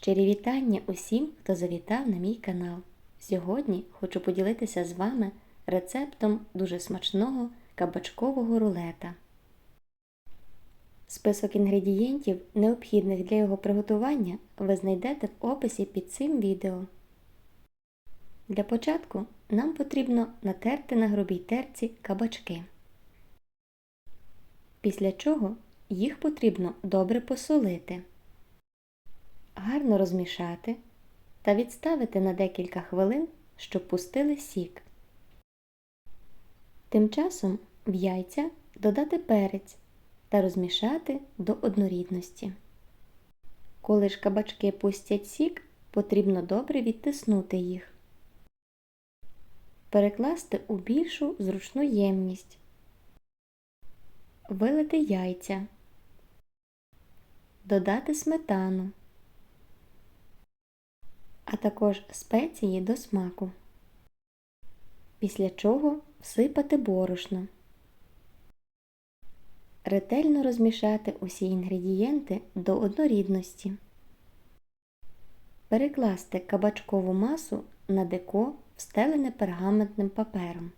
Щирі вітання усім, хто завітав на мій канал. Сьогодні хочу поділитися з вами рецептом дуже смачного кабачкового рулета. Список інгредієнтів, необхідних для його приготування, ви знайдете в описі під цим відео. Для початку нам потрібно натерти на грубій терці кабачки. Після чого їх потрібно добре посолити, гарно розмішати та відставити на декілька хвилин, щоб пустили сік. Тим часом в яйця додати перець та розмішати до однорідності. Коли ж кабачки пустять сік, потрібно добре відтиснути їх. Перекласти у більшу зручну ємність. Вилити яйця. Додати сметану, а також спеції до смаку. Після чого всипати борошно. Ретельно розмішати усі інгредієнти до однорідності. Перекласти кабачкову масу на деко, встелене пергаментним папером.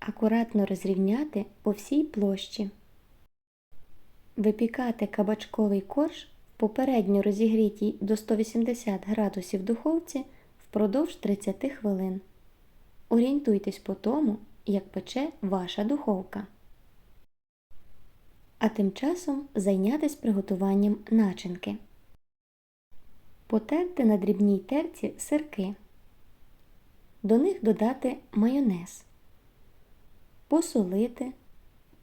Акуратно розрівняти по всій площі. Випікати кабачковий корж попередньо розігрітій до 180 градусів духовці впродовж 30 хвилин. Орієнтуйтесь по тому, як пече ваша духовка. А тим часом зайнятися приготуванням начинки. Потерти на дрібній терці сирки. До них додати майонез. Посолити,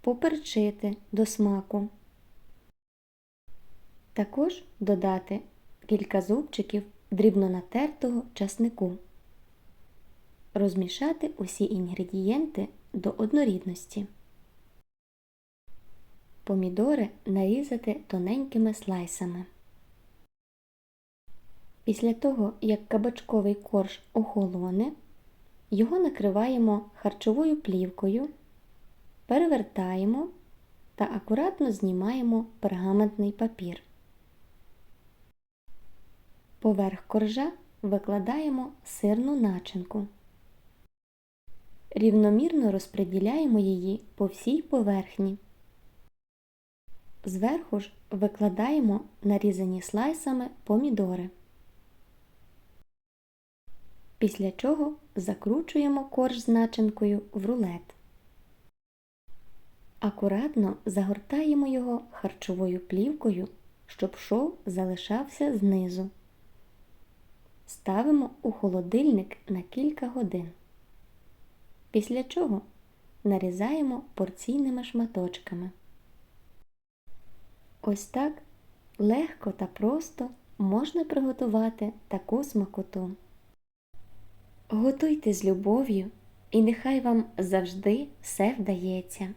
поперчити до смаку. Також додати кілька зубчиків дрібно натертого часнику. Розмішати усі інгредієнти до однорідності. Помідори нарізати тоненькими слайсами. Після того, як кабачковий корж охолоне, його накриваємо харчовою плівкою, перевертаємо та акуратно знімаємо пергаментний папір. Поверх коржа викладаємо сирну начинку. Рівномірно розподіляємо її по всій поверхні. Зверху ж викладаємо нарізані слайсами помідори. Після чого закручуємо корж з начинкою в рулет. Акуратно загортаємо його харчовою плівкою, щоб шов залишався знизу. Ставимо у холодильник на кілька годин. Після чого нарізаємо порційними шматочками. Ось так легко та просто можна приготувати таку смакоту. Готуйте з любов'ю, і нехай вам завжди все вдається.